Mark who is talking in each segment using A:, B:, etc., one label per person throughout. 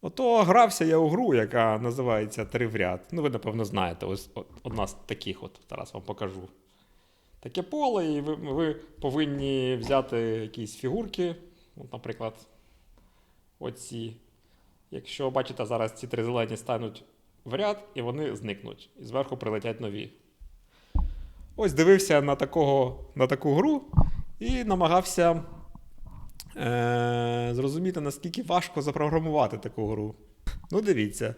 A: Ото грався я у гру, яка називається Три в ряд. Ну, ви, напевно, знаєте, ось одна з таких, от зараз вам покажу. Таке поле, і ви, ви повинні взяти якісь фігурки. От, наприклад, оці. Якщо бачите, зараз ці три зелені стануть в ряд, і вони зникнуть. І зверху прилетять нові. Ось дивився на, такого, на таку гру і намагався е, зрозуміти, наскільки важко запрограмувати таку гру. Ну, дивіться.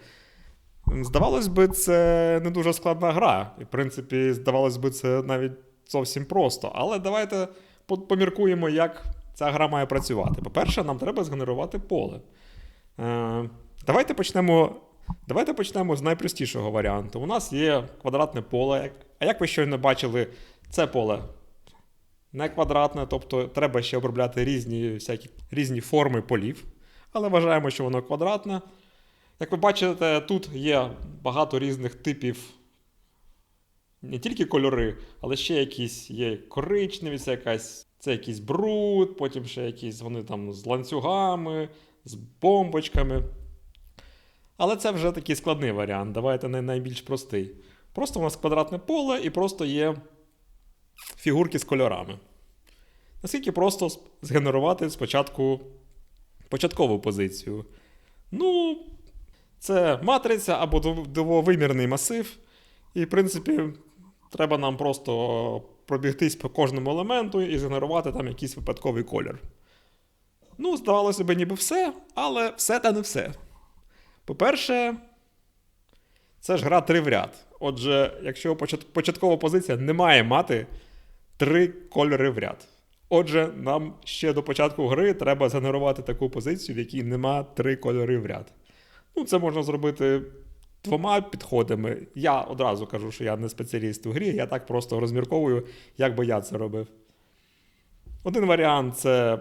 A: Здавалось би, це не дуже складна гра. І, в принципі, здавалось би, це навіть зовсім просто. Але давайте поміркуємо, як ця гра має працювати. По-перше, нам треба згенерувати поле. Е, давайте почнемо. Давайте почнемо з найпростішого варіанту. У нас є квадратне поле. А як ви щойно бачили, це поле не квадратне, тобто треба ще обробляти різні, всякі, різні форми полів. Але вважаємо, що воно квадратне. Як ви бачите, тут є багато різних типів не тільки кольори, але ще якісь є коричневі, це якась. Це якийсь бруд, потім ще якісь вони там з ланцюгами, з бомбочками. Але це вже такий складний варіант. Давайте не найбільш простий. Просто у нас квадратне поле і просто є фігурки з кольорами. Наскільки просто згенерувати спочатку початкову позицію? Ну, це матриця або двовимірний масив. І, в принципі, треба нам просто пробігтись по кожному елементу і згенерувати там якийсь випадковий колір. Ну, здавалося б, ніби все, але все та не все. По-перше, це ж гра три в ряд. Отже, якщо початкова позиція не має мати три кольори в ряд. Отже, нам ще до початку гри треба згенерувати таку позицію, в якій нема три кольори в ряд. Ну, це можна зробити двома підходами. Я одразу кажу, що я не спеціаліст у грі, я так просто розмірковую, як би я це робив. Один варіант це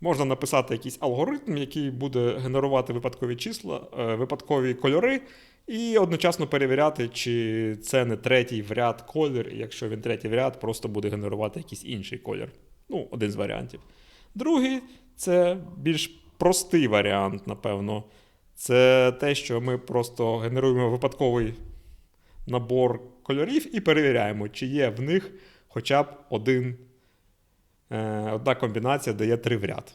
A: можна написати якийсь алгоритм, який буде генерувати випадкові числа, е, випадкові кольори, і одночасно перевіряти, чи це не третій в ряд колір, і якщо він третій в ряд, просто буде генерувати якийсь інший колір. Ну, один з варіантів. Другий це більш простий варіант, напевно. Це те, що ми просто генеруємо випадковий набор кольорів і перевіряємо, чи є в них хоча б один, одна комбінація, де є три в ряд.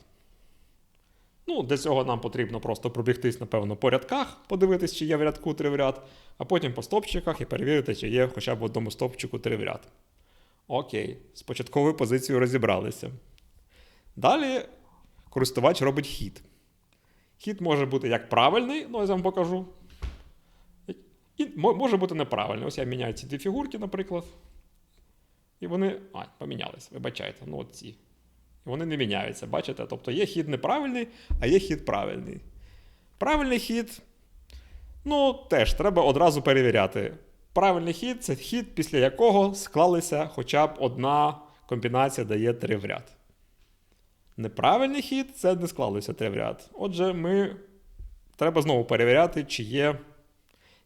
A: Ну, для цього нам потрібно просто пробігтись, напевно, по рядках, подивитись, чи є в рядку три в ряд, а потім по стопчиках і перевірити, чи є хоча б в одному стопчику три в ряд. Окей, з початковою позицією розібралися. Далі користувач робить хід. Хід може бути як правильний, ну я вам покажу. І може бути неправильний. Ось я міняю ці дві фігурки, наприклад. І вони. А, помінялись, вибачайте, ну от ці. І вони не міняються, бачите? Тобто є хід неправильний, а є хід правильний. Правильний хід. Ну, теж треба одразу перевіряти. Правильний хід це хід, після якого склалися хоча б одна комбінація дає три в ряд. Неправильний хід це не склалося три в ряд. Отже, ми треба знову перевіряти, чи є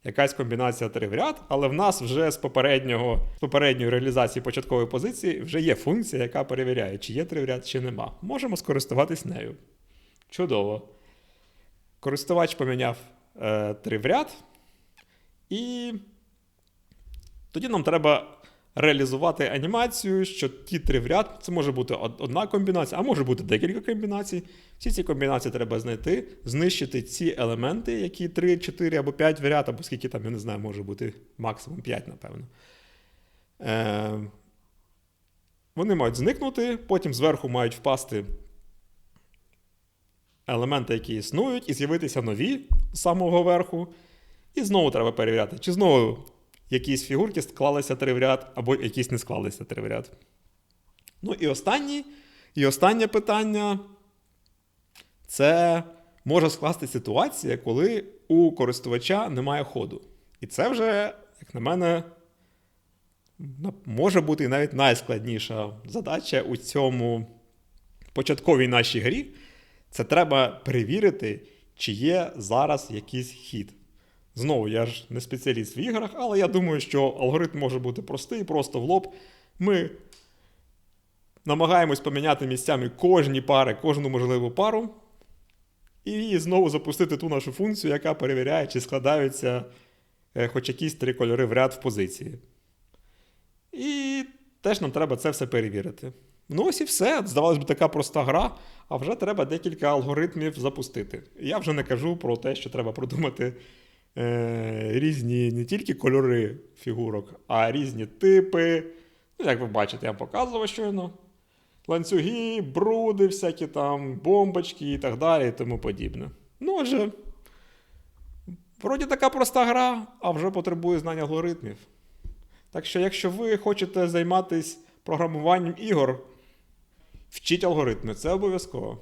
A: якась комбінація трьох ряд, але в нас вже з попереднього, з попередньої реалізації початкової позиції вже є функція, яка перевіряє, чи є три в ряд, чи нема. Можемо скористуватись нею. Чудово. Користувач поміняв е, в ряд, і тоді нам треба реалізувати анімацію, що ті три в ряд, це може бути одна комбінація, а може бути декілька комбінацій. Всі ці комбінації треба знайти, знищити ці елементи, які 3, 4 або 5 в ряд, або скільки там, я не знаю, може бути максимум 5, напевно. Е, вони мають зникнути, потім зверху мають впасти елементи, які існують, і з'явитися нові з самого верху. І знову треба перевіряти, чи знову якісь фігурки склалися три в ряд, або якісь не склалися три в ряд. Ну і останній, і останнє питання це може скласти ситуація, коли у користувача немає ходу. І це вже, як на мене, може бути навіть найскладніша задача у цьому початковій нашій грі. Це треба перевірити, чи є зараз якийсь хід. Знову, я ж не спеціаліст в іграх, але я думаю, що алгоритм може бути простий, просто в лоб. Ми намагаємось поміняти місцями кожні пари, кожну можливу пару. і знову запустити ту нашу функцію, яка перевіряє, чи складаються е, хоч якісь три кольори в ряд в позиції. І теж нам треба це все перевірити. Ну, ось і все. Здавалось би, така проста гра, а вже треба декілька алгоритмів запустити. Я вже не кажу про те, що треба продумати різні не тільки кольори фігурок, а різні типи. Ну, як ви бачите, я показував щойно. Ланцюги, бруди, всякі там, бомбочки і так далі, і тому подібне. Ну, отже, вроді така проста гра, а вже потребує знання алгоритмів. Так що, якщо ви хочете займатися програмуванням ігор, вчіть алгоритми, це обов'язково.